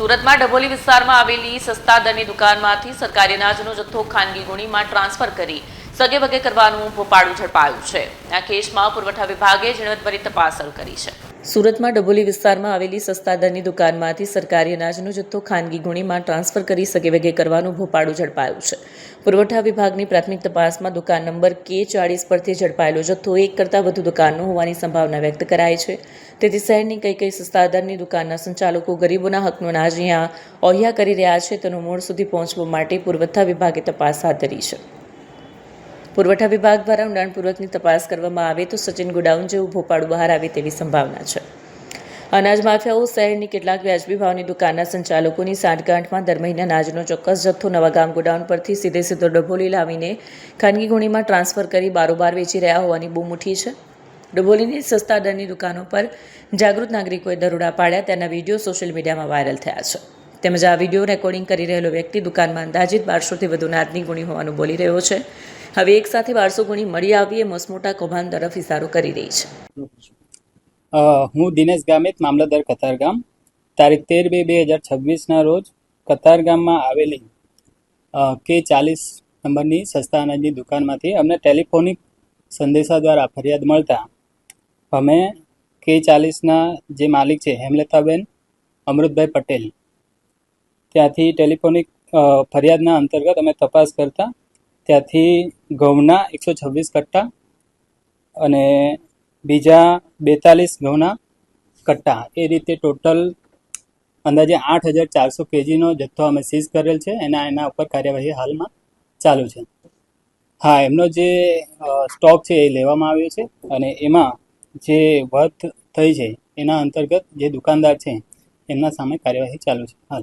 સુરતમાં ડભોલી વિસ્તારમાં આવેલી સસ્તા દરની દુકાનમાંથી સરકારી અનાજનો જથ્થો ખાનગી ગુણીમાં ટ્રાન્સફર કરી સગે વગે કરવાનું ભોપાળું ઝડપાયું છે. આ કેસમાં પુરવઠા વિભાગે ઝીણવટભરી તપાસ શરૂ કરી છે. સુરતમાં ડભોલી વિસ્તારમાં આવેલી સસ્તા દરની દુકાનમાંથી સરકારી અનાજનો જથ્થો ખાનગી ગુણીમાં ટ્રાન્સફર કરી સગે વગે કરવાનું ભોપાળું ઝડપાયું છે. પુરવઠા વિભાગની પ્રાથમિક તપાસમાં દુકાન નંબર કે ચાળીસ પરથી ઝડપાયેલો જથ્થો એક કરતાં વધુ દુકાનનો હોવાની સંભાવના વ્યક્ત કરાય છે. તેથી શહેરની કઈ કઈ સસ્તા દરની દુકાનના સંચાલકો ગરીબોના હકનું અનાજ અહીંયા ઓહિયા કરી રહ્યા છે તેનું મૂળ સુધી પહોંચવા માટે પુરવઠા વિભાગે તપાસ હાથ ધરી છે. પુરવઠા વિભાગ દ્વારા ઊંડાણપૂર્વકની તપાસ કરવામાં આવે તો સચિન ગોડાઉન જેવું ભોપાળું બહાર આવે તેવી સંભાવના છે. અનાજ માફિયાઓ શહેરની કેટલાક વ્યાજબી ભાવની દુકાનના સંચાલકોની સાંઠગાંઠમાં દર મહિને અનાજનો ચોક્કસ જથ્થો નવાગામ ગોડાઉન પરથી સીધે સીધો ડભોલી લાવીને ખાનગી ગુણીમાં ટ્રાન્સફર કરી બારોબાર વેચી રહ્યા હોવાની બૂમ ઉઠી છે. ડભોલીની સસ્તા દરની દુકાનો પર જાગૃત નાગરિકોએ દરોડા પાડ્યા, તેના વીડિયો સોશિયલ મીડિયામાં વાયરલ થયા છે. તેમજ આ વીડિયો રેકોર્ડિંગ કરી રહેલો વ્યક્તિ દુકાનમાં અંદાજિત બારસોથી વધુ નાદની ગુણી હોવાનું બોલી રહ્યો છે. હવે એક સાથે બારસો ગુણી મળી આવી મસમોટા કૌભાંડ તરફ ઇશારો કરી રહી છે. હું દિનેશ ગામિત, મામલતદાર કતારગામ તારીખ તેર બે બે હજાર છવ્વીસના રોજ કતારગામમાં આવેલી કે ચાલીસ નંબરની સસ્તા અનાજની દુકાનમાંથી અમને ટેલિફોનિક સંદેશા દ્વારા ફરિયાદ મળતા, અમે કે ચાલીસના જે માલિક છે, હેમલતાબેન અમૃતભાઈ પટેલ, ત્યાંથી ટેલિફોનિક ફરિયાદના અંતર્ગત અમે તપાસ કરતા ત્યાંથી ઘઉંના એકસો છવ્વીસ કટ્ટા અને બીજા બેતાલીસ ઘઉંના કટ્ટા. એ રીતે ટોટલ અંદાજે આઠ હજાર ચારસો કેજીનો જથ્થો અમે સીઝ કરેલ છે. એના એના ઉપર કાર્યવાહી હાલમાં ચાલુ છે. હા, એમનો જે સ્ટોક છે એ લેવામાં આવ્યો છે અને એમાં જે વર્થ થઈ છે એના અંતર્ગત જે દુકાનદાર છે એમના સામે કાર્યવાહી ચાલુ છે. હાલ.